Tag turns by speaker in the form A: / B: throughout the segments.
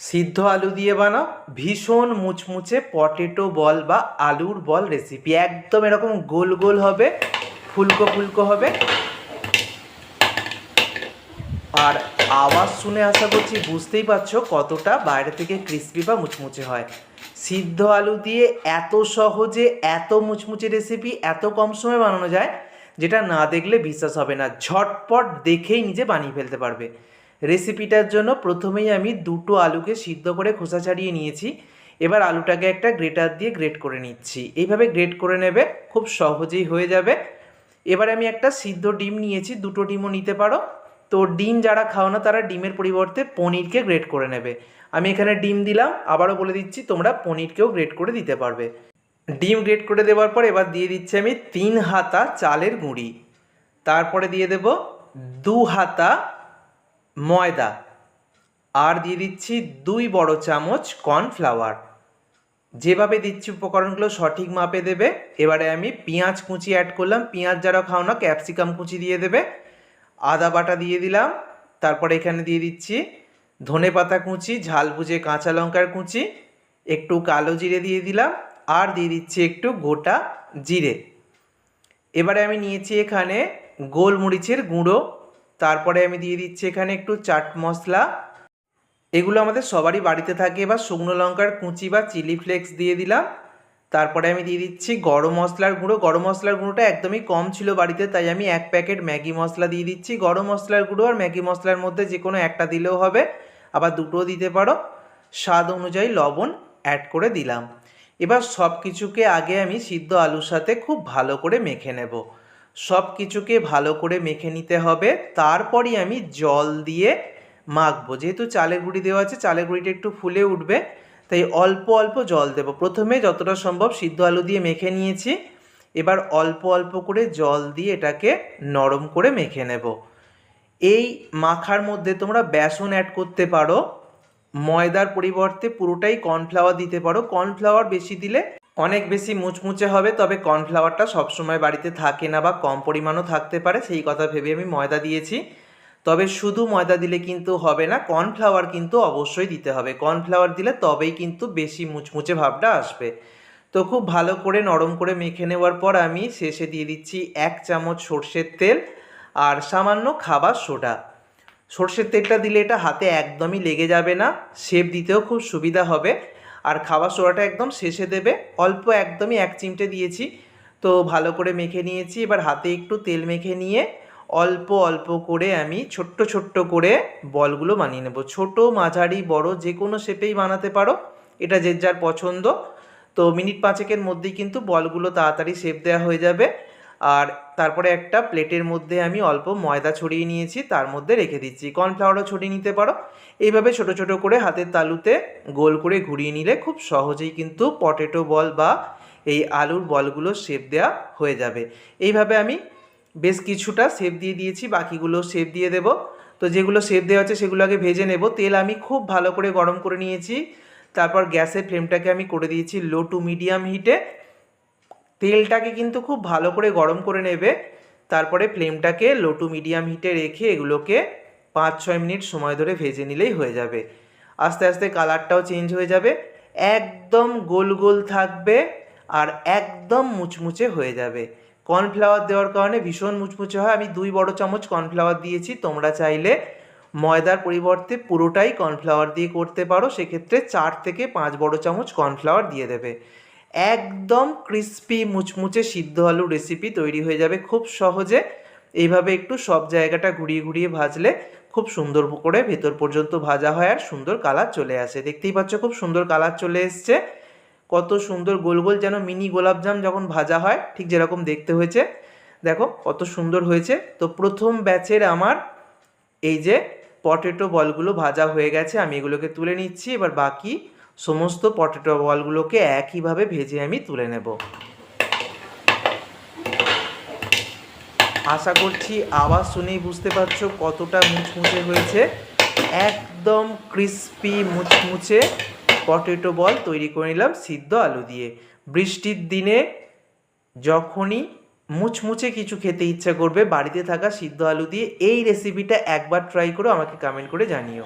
A: সিদ্ধ আলু দিয়ে বানাও, ভীষণ মুচমুচে পটেটো বল বা আলুর বল রেসিপি একদম এরকম গোল গোল হবে, ফুলকো ফুলকো হবে। আর আওয়াজ শুনে আশা করছি বুঝতেই পারছ কতটা বাইরে থেকে ক্রিস্পি বা মুচমুচে হয়। সিদ্ধ আলু দিয়ে এত সহজে, এত মুচমুচে রেসিপি এত কম সময়ে বানানো যায়, যেটা না দেখলে বিশ্বাস হবে না। ঝটপট দেখেই নিজে বানিয়ে ফেলতে পারবে। রেসিপিটার জন্য প্রথমেই আমি দুটো আলুকে সিদ্ধ করে খোসা ছাড়িয়ে নিয়েছি। এবার আলুটাকে একটা গ্রেটার দিয়ে গ্রেট করে নিচ্ছি। এইভাবে গ্রেট করে নেবে, খুব সহজেই হয়ে যাবে। এবার আমি একটা সিদ্ধ ডিম নিয়েছি, দুটো ডিমও নিতে পারো। তো ডিম যারা খাও না, তারা ডিমের পরিবর্তে পনিরকে গ্রেট করে নেবে। আমি এখানে ডিম দিলাম, আবারও বলে দিচ্ছি, তোমরা পনিরকেও গ্রেট করে দিতে পারবে। ডিম গ্রেট করে দেওয়ার পর এবার দিয়ে দিচ্ছি আমি তিন হাতা চালের গুঁড়ি। তারপরে দিয়ে দেব দু হাতা ময়দা। আর দিয়ে দিচ্ছি দুই বড় চামচ কর্নফ্লাওয়ার। যেভাবে দিচ্ছি উপকরণগুলো সঠিক মাপে দেবে। এবারে আমি পেঁয়াজ কুচি অ্যাড করলাম। পেঁয়াজ যারা খাও না ক্যাপসিকাম কুচি দিয়ে দেবে। আদা বাটা দিয়ে দিলাম। তারপরে এখানে দিয়ে দিচ্ছি ধনে পাতা কুচি, ঝাল বুঝে কাঁচা লঙ্কার কুচি, একটু কালো জিরে দিয়ে দিলাম। আর দিয়ে দিচ্ছি একটু গোটা জিরে। এবারে আমি নিয়েছি এখানে গোলমরিচের গুঁড়ো। তারপরে আমি দিয়ে দিচ্ছি এখানে একটু চাট মশলা। এগুলো আমাদের সবারই বাড়িতে থাকে। এবার শুকনো লঙ্কার কুচি বা চিলি ফ্লেক্স দিয়ে দিলাম। তারপরে আমি দিয়ে দিচ্ছি গরম মশলার গুঁড়ো। গরম মশলার গুঁড়োটা একদমই কম ছিল বাড়িতে, তাই আমি এক প্যাকেট ম্যাগি মশলা দিয়ে দিচ্ছি। গরম মশলার গুঁড়ো আর ম্যাগি মশলার মধ্যে যে কোনো একটা দিলেও হবে। আবার দুটোও দিতে পারো। স্বাদ অনুযায়ী লবণ অ্যাড করে দিলাম। এবার সব কিছুকে আগে আমি সিদ্ধ আলুর সাথে খুব ভালো করে মেখে নেব। সব কিছুকে ভালো করে মেখে নিতে হবে। তারপরই আমি জল দিয়ে মাখবো। যেহেতু চালের গুঁড়ি দেওয়া আছে, চালের গুঁড়িটা একটু ফুলে উঠবে, তাই অল্প অল্প জল দেব। প্রথমে যতটা সম্ভব সিদ্ধ আলু দিয়ে মেখে নিয়েছি। এবার অল্প অল্প করে জল দিয়ে এটাকে নরম করে মেখে নেব। এই মাখার মধ্যে তোমরা বেসন অ্যাড করতে পারো। ময়দার পরিবর্তে পুরোটাই কর্নফ্লাওয়ার দিতে পারো। কর্নফ্লাওয়ার বেশি দিলে অনেক বেশি মুচমুচে হবে, তবে কর্নফ্লাওয়ারটা সবসময় বাড়িতে থাকে না বা কম পরিমাণও থাকতে পারে, সেই কথা ভেবে আমি ময়দা দিয়েছি। তবে শুধু ময়দা দিলে কিন্তু হবে না, কর্নফ্লাওয়ার কিন্তু অবশ্যই দিতে হবে। কর্নফ্লাওয়ার দিলে তবেই কিন্তু বেশি মুচমুচে ভাবটা আসবে। তো খুব ভালো করে নরম করে মেখে নেওয়ার পর আমি শেষে দিয়ে দিচ্ছি এক চামচ সর্ষের তেল আর সামান্য খাবার সোডা। সর্ষের তেলটা দিলে এটা হাতে একদমই লেগে যাবে না, শেপ দিতেও খুব সুবিধা হবে। আর খাবার সোডাটা একদম শেষে দেবে। অল্প একদমই এক চিমটে দিয়েছি। তো ভালো করে মেখে নিয়েছি। এবার হাতে একটু তেল মেখে নিয়ে অল্প অল্প করে আমি ছোট্ট ছোট্ট করে বলগুলো বানিয়ে নেব। ছোট, মাঝারি, বড় যে কোনো শেপেই বানাতে পারো। এটা যে যার পছন্দ। তো মিনিট পাঁচেকের মধ্যেই কিন্তু বলগুলো তাড়াতাড়ি শেপ দেওয়া হয়ে যাবে। আর তারপরে একটা প্লেটের মধ্যে আমি অল্প ময়দা ছড়িয়ে নিয়েছি, তার মধ্যে রেখে দিচ্ছি। কর্নফ্লাওয়ারও ছড়িয়ে নিতে পারো। এইভাবে ছোট ছোট করে হাতের তালুতে গোল করে ঘুরিয়ে নিলে খুব সহজেই কিন্তু পটেটো বল বা এই আলুর বলগুলো শেপ দেওয়া হয়ে যাবে। এইভাবে আমি বেশ কিছুটা শেপ দিয়ে দিয়েছি, বাকিগুলো শেপ দিয়ে দেব। তো যেগুলো শেপ দেওয়া আছে সেগুলো আগে ভেজে নেব। তেল আমি খুব ভালো করে গরম করে নিয়েছি। তারপর গ্যাসের ফ্লেমটাকে আমি করে দিয়েছি লো টু মিডিয়াম হিটে। তেলটাকে কিন্তু খুব ভালো করে গরম করে নেবে। তারপরে ফ্লেমটাকে লো টু মিডিয়াম হিটে রেখে এগুলোকে পাঁচ, ছয় মিনিট সময় ধরে ভেজে নিলেই হয়ে যাবে। আস্তে আস্তে কালারটাও চেঞ্জ হয়ে যাবে। একদম গোল গোল থাকবে আর একদম মুচমুচে হয়ে যাবে। কর্নফ্লাওয়ার দেওয়ার কারণে ভীষণ মুচমুচে হয়। আমি দুই বড় চামচ কর্নফ্লাওয়ার দিয়েছি। তোমরা চাইলে ময়দার পরিবর্তে পুরোটাই কর্নফ্লাওয়ার দিয়ে করতে পারো। সেক্ষেত্রে চার থেকে পাঁচ বড় চামচ কর্নফ্লাওয়ার দিয়ে দেবে। একদম ক্রিস্পি মুচমুচে সিদ্ধ আলু রেসিপি তৈরি হয়ে যাবে। খুব সহজে এইভাবে একটু সব জায়গাটা ঘুরিয়ে ঘুরিয়ে ভাজলে খুব সুন্দর করে ভেতর পর্যন্ত ভাজা হয় আর সুন্দর কালার চলে আসে। দেখতেই পাচ্ছ খুব সুন্দর কালার চলে এসছে। কত সুন্দর গোল গোল যেন মিনি গোলাপজাম যখন ভাজা হয়, ঠিক যেরকম দেখতে হয়েছে। দেখো কত সুন্দর হয়েছে। তো প্রথম ব্যাচের আমার এই যে পটেটো বলগুলো ভাজা হয়ে গেছে, আমি এগুলোকে তুলে নিচ্ছি। এবার বাকি সমস্ত পটেটো বলগুলোকে একইভাবে ভেজে আমি তুলে নেব। আশা করছি আওয়াজ শুনেই বুঝতে পারছ কতটা মুচমুচে হয়েছে। একদম ক্রিস্পি মুচমুচে পটেটো বল তৈরি করে নিলাম সিদ্ধ আলু দিয়ে। বৃষ্টির দিনে যখনই মুচমুচে কিছু খেতে ইচ্ছা করবে, বাড়িতে থাকা সিদ্ধ আলু দিয়ে এই রেসিপিটা একবার ট্রাই করো, আমাকে কমেন্ট করে জানিও।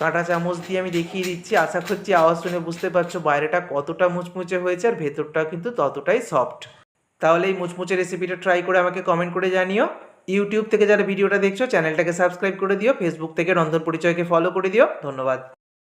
A: কাঁটা চামচ দিয়ে আমি দেখিয়ে দিচ্ছি। আশা করছি আওয়াজ শুনে বুঝতে পারছ, বাইরেটা কতটা মুচমুচে হয়েছে আর ভেতরটা কিন্তু ততটাই সফট তাহলে এই মুচমুচে রেসিপিটা ট্রাই করে আমাকে কমেন্ট করে জানিও। ইউটিউব থেকে যারা ভিডিওটা দেখছ চ্যানেলটাকে সাবস্ক্রাইব করে দিও ফেসবুক থেকে রন্ধন পরিচয়কে ফলো করে দিও। ধন্যবাদ।